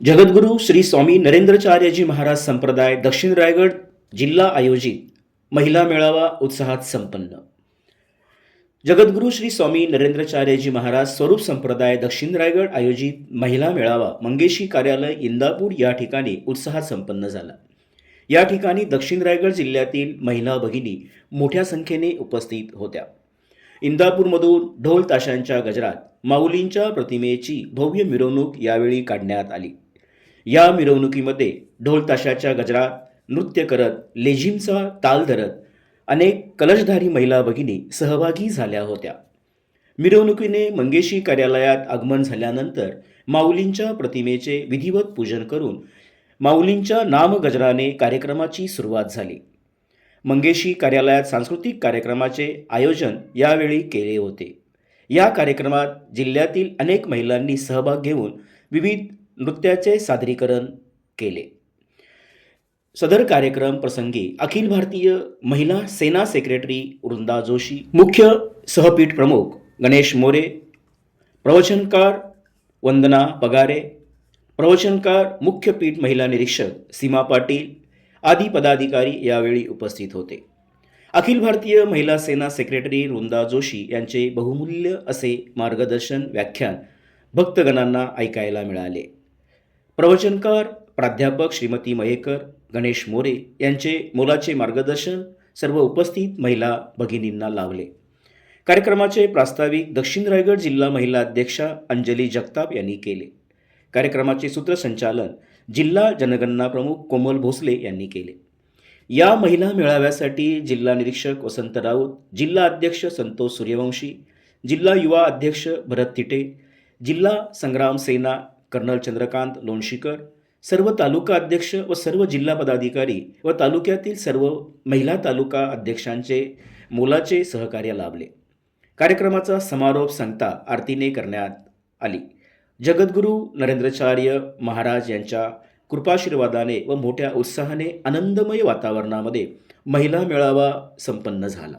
जगद्गुरू श्री स्वामी नरेंद्रचार्यजी महाराज संप्रदाय दक्षिण रायगड जिल्हा आयोजित महिला मेळावा उत्साहात संपन्न. जगद्गुरू श्री स्वामी नरेंद्रचार्यजी महाराज स्वरूप संप्रदाय दक्षिण रायगड आयोजित महिला मेळावा मंगेशी कार्यालय इंदापूर या ठिकाणी उत्साहात संपन्न झाला. या ठिकाणी दक्षिण रायगड जिल्ह्यातील महिला भगिनी मोठ्या संख्येने उपस्थित होत्या. इंदापूरमधून ढोल ताशांच्या गजरात माऊलींच्या प्रतिमेची भव्य मिरवणूक यावेळी काढण्यात आली. या मिरवणुकीमध्ये ढोल ताशाच्या गजरात नृत्य करत लेझिमचा ताल धरत अनेक कलशधारी महिला भगिनी सहभागी झाल्या होत्या. मिरवणुकीने मंगेशी कार्यालयात आगमन झाल्यानंतर माऊलींच्या प्रतिमेचे विधिवत पूजन करून माऊलींच्या नामगजराने कार्यक्रमाची सुरुवात झाली. मंगेशी कार्यालयात सांस्कृतिक कार्यक्रमाचे आयोजन यावेळी केले होते. या कार्यक्रमात जिल्ह्यातील अनेक महिलांनी सहभाग घेऊन विविध नृत्याचे सादरीकरण केले. सदर कार्यक्रम प्रसंगी अखिल भारतीय महिला सेना सेक्रेटरी वृंदा जोशी मुख्य सहपीठ प्रमुख गणेश मोरे प्रवचनकार वंदना पगारे प्रवचनकार मुख्य पीठ महिला निरीक्षक सीमा पाटील आदी पदाधिकारी यावेळी उपस्थित होते. अखिल भारतीय महिला सेना सेक्रेटरी वृंदा जोशी यांचे बहुमूल्य असे मार्गदर्शन व्याख्यान भक्तगणांना ऐकायला मिळाले. प्रवचनकार प्राध्यापक श्रीमती मयेकर गणेश मोरे यांचे मोलाचे मार्गदर्शन सर्व उपस्थित महिला भगिनींना लावले. कार्यक्रमाचे प्रास्ताविक दक्षिण रायगड जिल्हा महिला अध्यक्षा अंजली जगताप यांनी केले. कार्यक्रमाचे सूत्रसंचालन जिल्हा जनगणना प्रमुख कोमल भोसले यांनी केले. या महिला मेळाव्यासाठी जिल्हा निरीक्षक वसंत राऊत जिल्हा अध्यक्ष संतोष सूर्यवंशी जिल्हा युवा अध्यक्ष भरत तिटे जिल्हा संग्राम सेना कर्नल चंद्रकांत लोणशीकर सर्व तालुका अध्यक्ष व सर्व जिल्हा पदाधिकारी व तालुक्यातील सर्व महिला तालुका अध्यक्षांचे मोलाचे सहकार्य लाभले. कार्यक्रमाचा समारोप सांगता आरतीने करण्यात आली. जगद्गुरू नरेंद्रचार्य महाराज यांच्या कृपाशीर्वादाने व मोठ्या उत्साहाने आनंदमय वातावरणामध्ये महिला मेळावा संपन्न झाला.